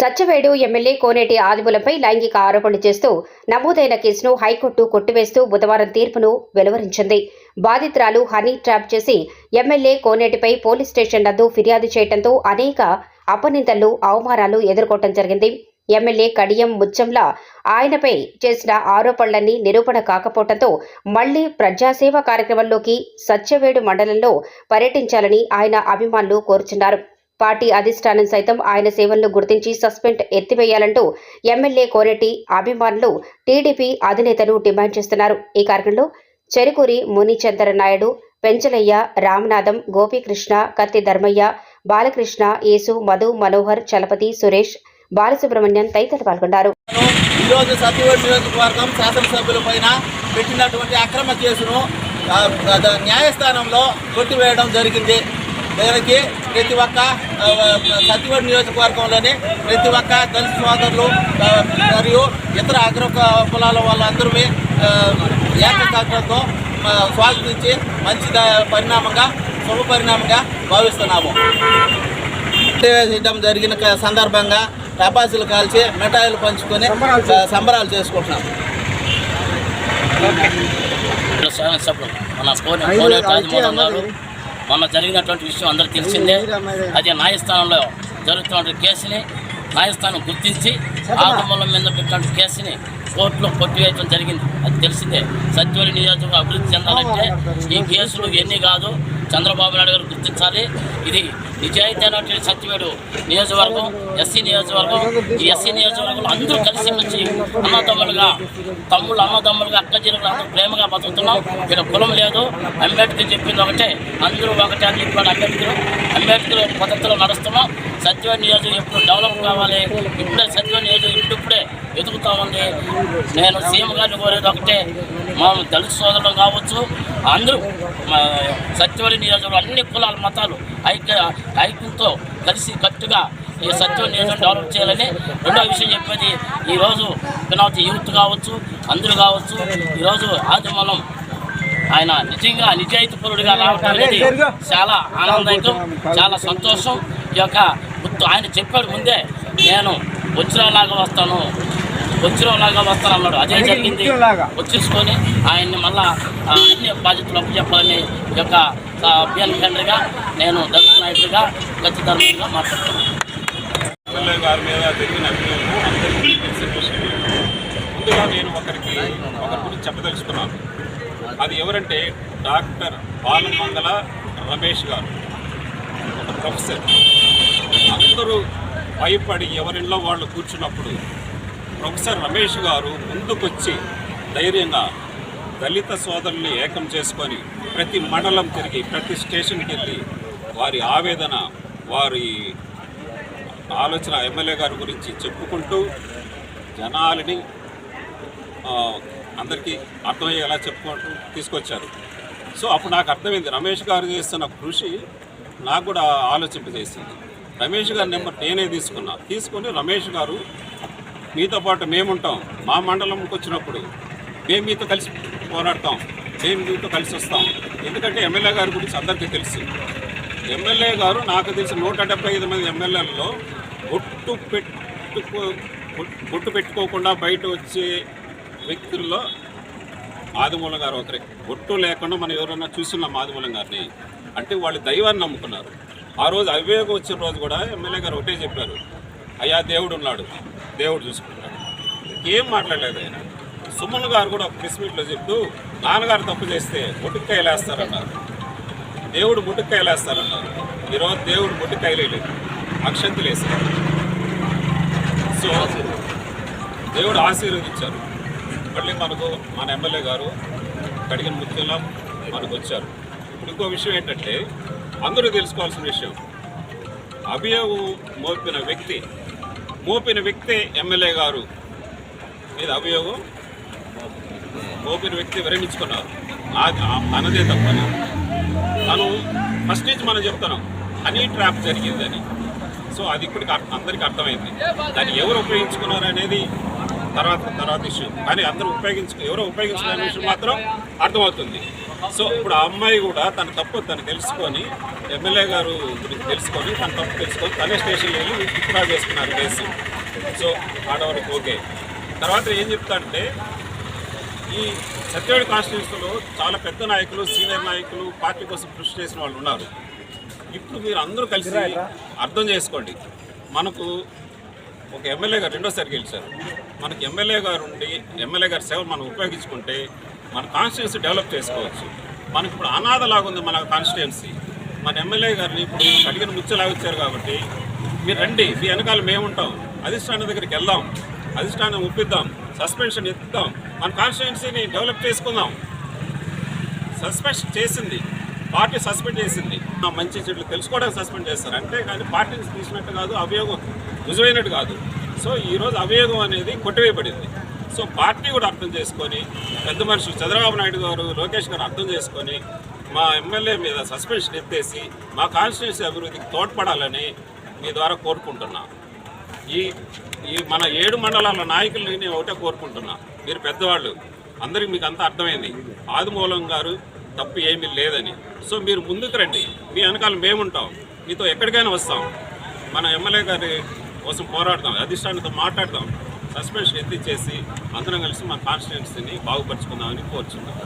Satyavedu MLA కోనేటి ఆదిములపై లైంగిక ఆరోపణలు చేస్తూ నమోదైన కేసును హైకోర్టు కొట్టివేస్తూ బుధవారం తీర్పును వెలువరించింది. బాధితురాలు హనీ ట్రాప్ చేసి ఎమ్మెల్యే కోనేటిపై పోలీస్ స్టేషన్ నందు ఫిర్యాదు చేయడంతో అనేక అపనిందలు అవమానాలు ఎదుర్కోవటం జరిగింది. ఎమ్మెల్యే కడియం ముచ్చంలా ఆయనపై చేసిన ఆరోపణలన్నీ నిరూపణ కాకపోవడంతో మళ్ళీ ప్రజాసేవ కార్యక్రమంలోకి సత్యవేడు మండలంలో పర్యటించాలని ఆయన అభిమానులు కోరుచున్నారు. పార్టీ అధిష్టానం సైతం ఆయన సేవలను గుర్తించి సస్పెండ్ ఎత్తివేయాలంటూ ఎమ్మెల్యే కోరెట్టి అభిమానులు టీడీపీ అధినేతలు డిమాండ్ చేస్తున్నారు. ఈ కార్యక్రమంలో చెరుకూరి మునిచందర నాయుడు పెంచలయ్య రామనాథం గోపీకృష్ణ కత్తి ధర్మయ్య బాలకృష్ణ యేసు మధు మనోహర్ చలపతి సురేష్ బాలసుబ్రహ్మణ్యం తదితరులు పాల్గొన్నారు. ఈరోజు సత్యవేడు నియోజకవర్గం పెట్టినటువంటి అక్రమ కేసును న్యాయస్థానంలో కొట్టివేయడం జరిగింది. దీనికి ప్రతి ఒక్క సత్యవేడు నియోజకవర్గంలోని ప్రతి ఒక్క దళిత సోదరులు మరియు ఇతర అగ్ర కులాల వాళ్ళందరూ ఏకతాగ్రతో స్వాగతించి మంచి పరిణామంగా శుభ పరిణామంగా భావిస్తున్నాము. చేయడం జరిగిన సందర్భంగా టపాసులు కాల్చి మిఠాయిలు పంచుకొని సంబరాలు చేసుకుంటున్నాం. శాసనసభ్యులు మన రాజమోహన్ గారు మొన్న జరిగినటువంటి విషయం అందరికీ తెలిసిందే. అది న్యాయస్థానంలో జరుగుతున్న కేసుని న్యాయస్థానం గుర్తించి ఆగమూలం మీద ఇట్లాంటి కేసుని కోర్టులో కొట్టివేయడం జరిగింది. అది తెలిసిందే. సత్యవరి నియోజకవర్గం అభివృద్ధి చెందాలంటే ఈ కేసులు ఎన్ని కాదు చంద్రబాబు నాయుడు గారు గుర్తించాలి. ఇది నిజాయితీ అయినటువంటి సత్యవేడు నియోజకవర్గం ఎస్సీ నియోజకవర్గం. ఈ ఎస్సీ నియోజకవర్గంలో అందరూ కలిసి మంచి అన్నదమ్ములుగా తమ్ముళ్ళు అన్నదమ్ములుగా అక్క జిల్లాలు అందరూ ప్రేమగా బతుకుతున్నాం. ఇక్కడ కులం లేదు. అంబేద్కర్ చెప్పింది ఒకటే. అందరూ ఒకటే అని చెప్పాడు అంబేద్కర్. అంబేద్కర్ పద్ధతిలో నడుస్తున్నాం. సత్యవ నియోజకం ఎప్పుడు డెవలప్ కావాలి? ఇప్పుడే సత్యవ నియోజకం ఇప్పుడిప్పుడే ఎదుగుతూ ఉంది. నేను సీఎం గారిని కోరేది ఒకటే మా దళిత సోదరులు కావచ్చు అందరూ సత్యవరి నియోజకవర్గం అన్ని కులాల మతాలు ఐక్య ఐక్యంతో కలిసి కట్టుగా ఈ సత్యం నియోజకం డెవలప్ చేయాలని రెండో విషయం చెప్పేది ఈరోజు పినవతి యూత్ కావచ్చు అందరూ కావచ్చు ఈరోజు ఆదిమూలం ఆయన నిజంగా నిజాయితీ పరుడుగా రావటం అనేది చాలా ఆనందదాయకం చాలా సంతోషం. ఈ యొక్క గుర్తు ఆయన చెప్పాడు ముందే నేను వచ్చినలాగా వస్తాను వచ్చినలాగా వస్తాను అన్నాడు. అదే జరిగింది. వచ్చేసుకొని ఆయన్ని మళ్ళా ఆ, అన్ని బాధ్యతలు అప్పచెప్పాలని ఈ యొక్క అభియాన్ కేంద్రగా నేను దళిత నాయకుడిగా ఖచ్చితంగా మాట్లాడుతున్నాను. ముందుగా నేను ఒకరికి ఒకరి గురించి చెప్పదలుచుకున్నాను. అది ఎవరంటే డాక్టర్ బాలమంగళ రమేష్ గారు. ఒక ప్రొఫెసర్. అందరూ భయపడి ఎవరిలో వాళ్ళు కూర్చున్నప్పుడు ప్రొఫెసర్ రమేష్ గారు ముందుకొచ్చి ధైర్యంగా దళిత సోదరుల్ని ఏకం చేసుకొని ప్రతి మండలం తిరిగి ప్రతి స్టేషన్కి వెళ్ళి వారి ఆవేదన వారి ఆలోచన ఎమ్మెల్యే గారి గురించి చెప్పుకుంటూ జనాలని అందరికీ అర్థమయ్యేలా చెప్పుకుంటూ తీసుకొచ్చారు. సో అప్పుడు నాకు అర్థమైంది రమేష్ గారు చేస్తున్న కృషి నాకు కూడా ఆలోచింపజేసింది రమేష్ గారి నెంబర్ నేనే తీసుకున్నా. తీసుకొని రమేష్ గారు మీతో పాటు మేముంటాం. మా మండలంకి వచ్చినప్పుడు మేము మీతో కలిసి పోరాడతాం. మేము మీతో కలిసి వస్తాం. ఎందుకంటే ఎమ్మెల్యే గారి గురించి అందరికీ తెలుసు. ఎమ్మెల్యే గారు నాకు తెలిసి నూట డెబ్బై ఐదు మంది ఎమ్మెల్యేలలో ఒట్టు పెట్టుకో ఒట్టు పెట్టుకోకుండా బయట వచ్చే వ్యక్తుల్లో ఆదిమూలం గారు ఒకరే. ఒట్టు లేకుండా మనం ఎవరైనా చూస్తున్నాం ఆదిమూలం గారిని. అంటే వాళ్ళు దైవాన్ని నమ్ముకున్నారు. ఆ రోజు అవివేకం వచ్చిన రోజు కూడా ఎమ్మెల్యే గారు ఒకటే చెప్పారు. అయ్యా దేవుడు ఉన్నాడు. దేవుడు చూసుకుంటాడు. ఏం మాట్లాడలేదు ఆయన. సుమన్ గారు కూడా ఒక ప్రెస్ మీట్లో చెప్తూ నాన్నగారు తప్పు చేస్తే ఒట్టుకాయలేస్తారన్నారు దేవుడు ముట్టుకాయలేస్తారన్నారు ఈరోజు దేవుడు ముట్టుకాయలేదు అక్షంతులు వేసారు సో దేవుడు ఆశీర్వదించారు. మళ్ళీ మనకు మన ఎమ్మెల్యే గారు కడిగిన ముత్యంలా మనకు వచ్చారు. ఇప్పుడు ఇంకో విషయం ఏంటంటే అందరూ తెలుసుకోవాల్సిన విషయం. అభియోగం మోపిన వ్యక్తి మోపిన వ్యక్తి ఎమ్మెల్యే గారు. మీద అభియోగం మోపిన వ్యక్తి విరమించుకున్నారు నాది అనదే తప్పని తను ఫస్ట్ నుంచి మనం చెప్తున్నాం హనీ ట్రాప్ జరిగిందని. సో అది ఇప్పటికి అందరికీ అర్థమైంది. దాన్ని ఎవరు ఉపయోగించుకున్నారు అనేది తర్వాత తర్వాత ఇష్యూ కానీ అందరూ ఉపయోగించుకు ఎవరో ఉపయోగించుకునే విషయం మాత్రం అర్థమవుతుంది. సో ఇప్పుడు ఆ అమ్మాయి కూడా తన తప్పు తను తెలుసుకొని ఎమ్మెల్యే గారు గురించి తెలుసుకొని తన తప్పు తెలుసుకొని తనే స్టేషన్లో వెళ్ళి విత్డ్రా చేసుకున్నారు కేసు. So ఆడవరకు okay. తర్వాత ఏం చెప్తా అంటే ఈ సత్యవేడి కాన్స్టిట్యూన్సీలో చాలా పెద్ద నాయకులు సీనియర్ నాయకులు పార్టీ కోసం కృషి చేసిన వాళ్ళు ఉన్నారు. ఇప్పుడు మీరు అందరూ కలిసి అర్థం చేసుకోండి. మనకు ఒక ఎమ్మెల్యే గారు రెండోసారి గెలిచారు. మనకి ఎమ్మెల్యే గారు ఉండి ఎమ్మెల్యే గారి సేవలు మనం ఉపయోగించుకుంటే మన కాన్స్టిట్యున్సీ డెవలప్ చేసుకోవచ్చు. మనకి ఇప్పుడు అనాథలాగా ఉంది మన కాన్స్టిట్యున్సీ మన ఎమ్మెల్యే గారిని ఇప్పుడు అడిగిన ముచ్చలాగొచ్చారు కాబట్టి మీరు రండి మీ వెనకాల మేము ఉంటాం అధిష్టానం దగ్గరికి వెళ్దాం అధిష్టానం ఒప్పిద్దాం సస్పెన్షన్ ఎత్తుదాం మన కాన్స్టిట్యున్సీని డెవలప్ చేసుకుందాం. సస్పెన్షన్ చేసింది. పార్టీ సస్పెండ్ చేసింది. మంచి చెట్లు తెలుసుకోవడానికి సస్పెండ్ చేస్తారు. అంటే కానీ పార్టీని తీసినట్టు కాదు అభియోగం. రుజువైనట్టు కాదు. సో ఈరోజు అభియోగం అనేది కొట్టివేయబడింది. సో పార్టీ కూడా అర్థం చేసుకొని పెద్ద మనుషులు చంద్రబాబు నాయుడు గారు లోకేష్ గారు అర్థం చేసుకొని మా ఎమ్మెల్యే మీద సస్పెన్షన్ ఎత్తేసి మా కాన్స్టిట్యూన్సీ అభివృద్ధికి తోడ్పడాలని మీ ద్వారా కోరుకుంటున్నా. ఈ ఈ మన ఏడు మండలాల నాయకుల్ని నేను ఒకటే కోరుకుంటున్నా. మీరు పెద్దవాళ్ళు అందరికి మీకు అంతా అర్థమైంది. ఆదిమూలం గారు తప్పు ఏమీ లేదని. సో మీరు ముందుకు రండి. మీ వెనకాల మేముంటాం. మీతో ఎక్కడికైనా వస్తాం. మన ఎమ్మెల్యే గారి కోసం పోరాడదాం అధిష్టానంతో మాట్లాడదాం. సస్పెన్షన్ ఎత్తిచ్చేసి అందరం కలిసి మన కాన్స్టిట్యున్సీని బాగుపరుచుకుందామని కోరుచున్నాం.